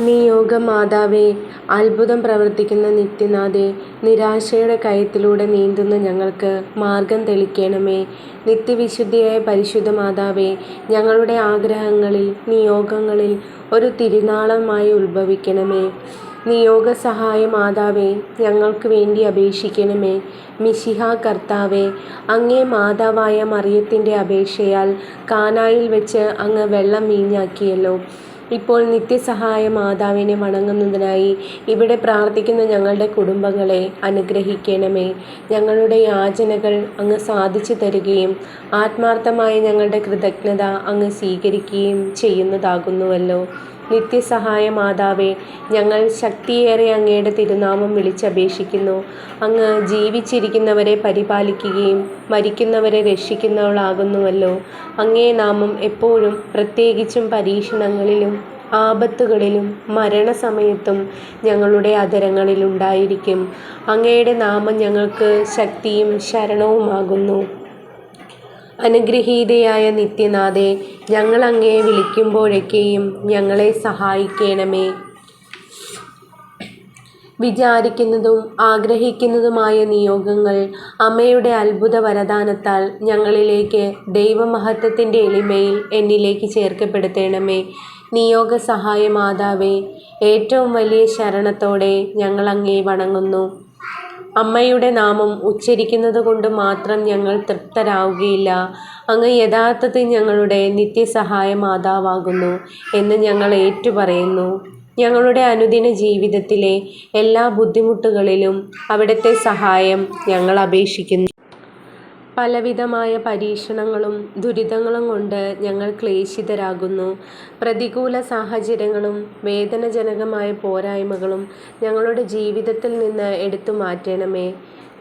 നിയോഗമാതാവേ, അത്ഭുതം പ്രവർത്തിക്കുന്ന നിത്യനാഥേ, നിരാശയുടെ കയത്തിലൂടെ നീന്തുന്ന ഞങ്ങൾക്ക് മാർഗം തെളിക്കണമേ. നിത്യവിശുദ്ധിയായ പരിശുദ്ധ മാതാവേ, ഞങ്ങളുടെ ആഗ്രഹങ്ങളിൽ, നിയോഗങ്ങളിൽ ഒരു തിരുനാളമായി ഉത്ഭവിക്കണമേ നിയോഗ സഹായ മാതാവേ, ഞങ്ങൾക്ക് വേണ്ടി അപേക്ഷിക്കണമേ. മിശിഹ കർത്താവേ, അങ്ങേ മാതാവായ മറിയത്തിന്റെ അപേക്ഷയാൽ കാനായിൽ വെച്ച് അങ്ങ് വെള്ളം വീഞ്ഞാക്കിയല്ലോ. ഇപ്പോൾ നിത്യസഹായ മാതാവിനെ വണങ്ങുന്നതിനായി ഇവിടെ പ്രാർത്ഥിക്കുന്ന ഞങ്ങളുടെ കുടുംബങ്ങളെ അനുഗ്രഹിക്കണമേ. ഞങ്ങളുടെ യാചനകൾ അങ്ങ് സാധിച്ചു തരികയും ആത്മാർത്ഥമായ ഞങ്ങളുടെ കൃതജ്ഞത അങ്ങ് സ്വീകരിക്കുകയും ചെയ്യുന്നതാകുന്നുവല്ലോ. നിത്യസഹായ മാതാവേ, ഞങ്ങൾ ശക്തിയേറെ അങ്ങയുടെ തിരുനാമം വിളിച്ചപേക്ഷിക്കുന്നു. അങ്ങ് ജീവിച്ചിരിക്കുന്നവരെ പരിപാലിക്കുകയും മരിക്കുന്നവരെ രക്ഷിക്കുന്നവളാകുന്നുവല്ലോ. അങ്ങേ നാമം എപ്പോഴും, പ്രത്യേകിച്ചും പരീക്ഷണങ്ങളിലും ആപത്തുകളിലും മരണസമയത്തും ഞങ്ങളുടെ അധരങ്ങളിലുണ്ടായിരിക്കും. അങ്ങയുടെ നാമം ഞങ്ങൾക്ക് ശക്തിയും ശരണവുമാകുന്നു. അനുഗ്രഹീതയായ നിത്യനാഥെ ഞങ്ങൾ അങ്ങയെ വിളിക്കുമ്പോഴൊക്കെയും ഞങ്ങളെ സഹായിക്കണമേ. വിചാരിക്കുന്നതും ആഗ്രഹിക്കുന്നതുമായ നിയോഗങ്ങൾ അമ്മയുടെ അത്ഭുത വരദാനത്താൽ ഞങ്ങളിലേക്ക് ദൈവമഹത്വത്തിന്റെ എളിമയിൽ എന്നിലേക്ക് ചേർക്കപ്പെടുത്തണമേ. നിയോഗസഹായ മാതാവേ, ഏറ്റവും വലിയ ശരണത്തോടെ ഞങ്ങൾ അങ്ങേ വണങ്ങുന്നു. അമ്മയുടെ നാമം ഉച്ചരിക്കുന്നത് കൊണ്ട് മാത്രം ഞങ്ങൾ തൃപ്തരാവുകയില്ല. അങ്ങ് യഥാർത്ഥത്തിൽ ഞങ്ങളുടെ നിത്യസഹായ മാതാവാകുന്നു എന്ന് ഞങ്ങൾ ഏറ്റുപറയുന്നു. ഞങ്ങളുടെ അനുദിന ജീവിതത്തിലെ എല്ലാ ബുദ്ധിമുട്ടുകളിലും അവിടുത്തെ സഹായം ഞങ്ങൾ അപേക്ഷിക്കുന്നു. പലവിധമായ പരീക്ഷണങ്ങളും ദുരിതങ്ങളും കൊണ്ട് ഞങ്ങൾ ക്ലേശിതരാകുന്നു. പ്രതികൂല സാഹചര്യങ്ങളും വേദനജനകമായ പോരായ്മകളും ഞങ്ങളുടെ ജീവിതത്തിൽ നിന്ന് എടുത്തു മാറ്റണമേ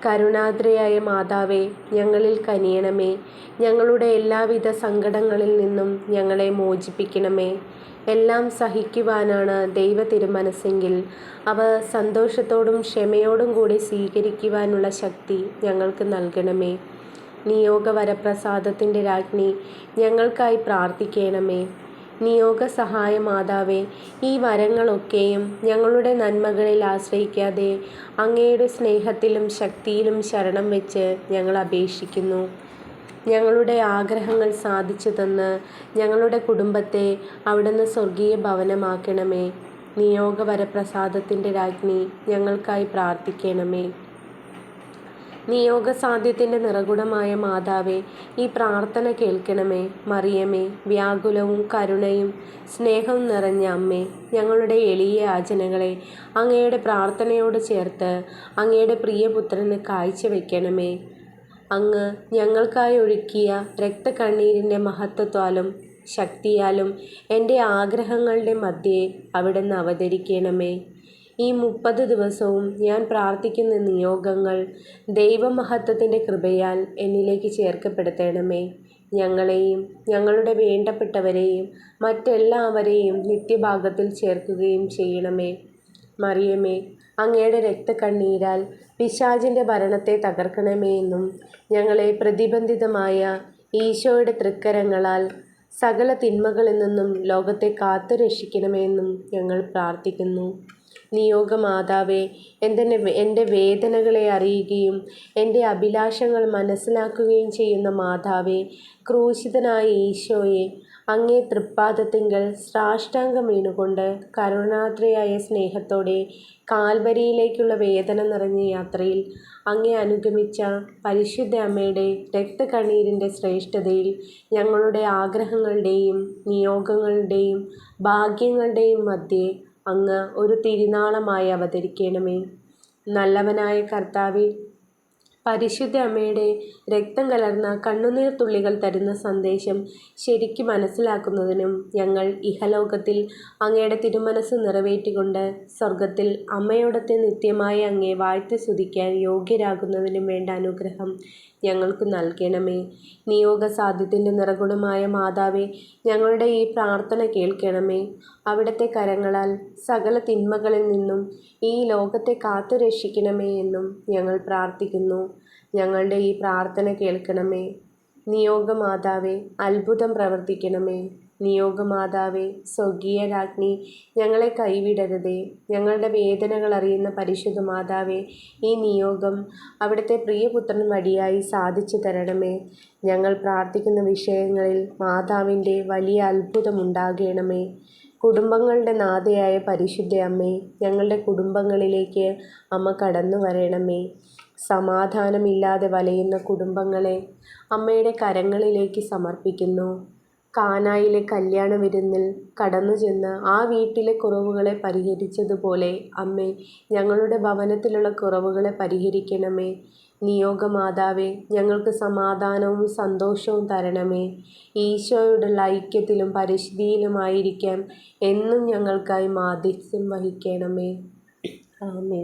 കരുണാർദ്രയായ മാതാവേ, ഞങ്ങളിൽ കനിയണമേ. ഞങ്ങളുടെ എല്ലാവിധ സങ്കടങ്ങളിൽ നിന്നും ഞങ്ങളെ മോചിപ്പിക്കണമേ. എല്ലാം സഹിക്കുവാനാണ് ദൈവ തിരുമനസ്സെങ്കിൽ അവ സന്തോഷത്തോടും ക്ഷമയോടും കൂടി സ്വീകരിക്കുവാനുള്ള ശക്തി ഞങ്ങൾക്ക് നൽകണമേ. നിയോഗവരപ്രസാദത്തിന്റെ രാജ്ഞി, ഞങ്ങൾക്കായി പ്രാർത്ഥിക്കണമേ. നിയോഗസഹായ മാതാവേ, ഈ വരങ്ങളൊക്കെയും ഞങ്ങളുടെ നന്മകളിൽ ആശ്രയിക്കാതെ അങ്ങയുടെ സ്നേഹത്തിലും ശക്തിയിലും ശരണം വെച്ച് ഞങ്ങൾ അപേക്ഷിക്കുന്നു. ഞങ്ങളുടെ ആഗ്രഹങ്ങൾ സാധിച്ചു തന്ന് ഞങ്ങളുടെ കുടുംബത്തെ അവിടുന്ന് സ്വർഗീയ ഭവനമാക്കണമേ. നിയോഗവരപ്രസാദത്തിന്റെ രാജ്ഞി, ഞങ്ങൾക്കായി പ്രാർത്ഥിക്കണമേ. നിയോഗസാധ്യത്തിന്റെ നിറകുടമായ മാതാവേ, ഈ പ്രാർത്ഥന കേൾക്കണമേ. മറിയമേ, വ്യാകുലവും കരുണയും സ്നേഹവും നിറഞ്ഞ അമ്മേ, ഞങ്ങളുടെ എളിയ യാചനകളെ അങ്ങയുടെ പ്രാർത്ഥനയോട് ചേർത്ത് അങ്ങയുടെ പ്രിയപുത്രന് കാഴ്ചവെക്കണമേ. അങ്ങ് ഞങ്ങൾക്കായി ഒഴുക്കിയ രക്തക്കണ്ണീരിന്റെ മഹത്വത്താലും ശക്തിയാലും എന്റെ ആഗ്രഹങ്ങളുടെ മദ്ധ്യേ അവിടുന്ന് അവതരിക്കണമേ. ഈ മുപ്പത് ദിവസവും ഞാൻ പ്രാർത്ഥിക്കുന്ന നിയോഗങ്ങൾ ദൈവമഹത്വത്തിന്റെ കൃപയാൽ എന്നിലേക്ക് ചേർക്കപ്പെടുത്തണമേ. ഞങ്ങളെയും ഞങ്ങളുടെ വേണ്ടപ്പെട്ടവരെയും മറ്റെല്ലാവരെയും നിത്യഭാഗത്തിൽ ചേർക്കുകയും ചെയ്യണമേ. മറിയമേ, അങ്ങയുടെ രക്തക്കണ്ണീരാൽ പിശാചിന്റെ ഭരണത്തെ തകർക്കണമേ എന്നും ഞങ്ങളെ പ്രതിബന്ധിതമായ ഈശോയുടെ തൃക്കരങ്ങളാൽ സകല തിന്മകളിൽ നിന്നും ലോകത്തെ കാത്തുരക്ഷിക്കണമേ എന്നും ഞങ്ങൾ പ്രാർത്ഥിക്കുന്നു. നിയോഗമാതാവേ, എന്റെ വേദനകളെ അറിയുകയും എന്റെ അഭിലാഷങ്ങൾ മനസ്സിലാക്കുകയും ചെയ്യുന്ന മാതാവേ, ക്രൂശിതനായ ഈശോയെ, അങ്ങേ തൃപ്പാദത്തിങ്കൽ സാഷ്ടാംഗം വീണുകൊണ്ട് കരുണാത്രയായ സ്നേഹത്തോടെ കാൽവരിയിലേക്കുള്ള വേദന നിറഞ്ഞ യാത്രയിൽ അങ്ങേ അനുഗമിച്ച പരിശുദ്ധ അമ്മയുടെ രക്തകണ്ണീരിന്റെ ശ്രേഷ്ഠതയിൽ ഞങ്ങളുടെ ആഗ്രഹങ്ങളുടെയും നിയോഗങ്ങളുടെയും ഭാഗ്യങ്ങളുടെയും മദ്ധ്യേ അങ്ങ് ഒരു തിരുനാളമായി അവതരിക്കണമേ. നല്ലവനായ കർത്താവെ പരിശുദ്ധ അമ്മയുടെ രക്തം കലർന്ന കണ്ണുനീർ തുള്ളികൾ തരുന്ന സന്ദേശം ശരിക്ക് മനസ്സിലാക്കുന്നതിനും ഞങ്ങൾ ഇഹലോകത്തിൽ അങ്ങയുടെ തിരുമനസ് നിറവേറ്റിക്കൊണ്ട് സ്വർഗത്തിൽ അമ്മയോടത്തെ നിത്യമായി അങ്ങയെ വാഴ്ത്തിസ്തുതിക്കാൻ യോഗ്യരാകുന്നതിനും വേണ്ട അനുഗ്രഹം ഞങ്ങൾക്ക് നൽകണമേ. നിയോഗസാധ്യത്തിന്റെ നിറഗുണമായ മാതാവെ ഞങ്ങളുടെ ഈ പ്രാർത്ഥന കേൾക്കണമേ. അവിടുത്തെ കരങ്ങളാൽ സകല തിന്മകളിൽ നിന്നും ഈ ലോകത്തെ കാത്തു രക്ഷിക്കണമേ എന്നും ഞങ്ങൾ പ്രാർത്ഥിക്കുന്നു. ഞങ്ങളുടെ ഈ പ്രാർത്ഥന കേൾക്കണമേ. നിയോഗമാതാവേ, അത്ഭുതം പ്രവർത്തിക്കണമേ. നിയോഗമാതാവേ സ്വർഗീയ രാജ്ഞി ഞങ്ങളെ കൈവിടരുതേ ഞങ്ങളുടെ വേദനകൾ അറിയുന്ന പരിശുദ്ധ മാതാവേ ഈ നിയോഗം അവിടുത്തെ പ്രിയപുത്രൻ വഴിയായി സാധിച്ചു തരണമേ ഞങ്ങൾ പ്രാർത്ഥിക്കുന്ന വിഷയങ്ങളിൽ മാതാവിന്റെ വലിയ അത്ഭുതമുണ്ടാകണമേ കുടുംബങ്ങളുടെ നാഥയായ പരിശുദ്ധ അമ്മേ ഞങ്ങളുടെ കുടുംബങ്ങളിലേക്ക് അമ്മ കടന്നു വരണമേ. സമാധാനമില്ലാതെ വലയുന്ന കുടുംബങ്ങളെ അമ്മയുടെ കരങ്ങളിലേക്ക് സമർപ്പിക്കുന്നു. കാനായിലെ കല്യാണ വിരുന്നിൽ കടന്നു ചെന്ന് ആ വീട്ടിലെ കുറവുകളെ പരിഹരിച്ചതുപോലെ അമ്മേ ഞങ്ങളുടെ ഭവനത്തിലുള്ള കുറവുകളെ പരിഹരിക്കണമേ. നിയോഗമാതാവേ ഞങ്ങൾക്ക് സമാധാനവും സന്തോഷവും തരണമേ. ഈശോയോടുള്ള ഐക്യത്തിലും പരിശുദ്ധിയിലുമായിരിക്കാൻ എന്നും ഞങ്ങൾക്കായി മാധ്യസ്ഥ്യം വഹിക്കണമേ. ആമേ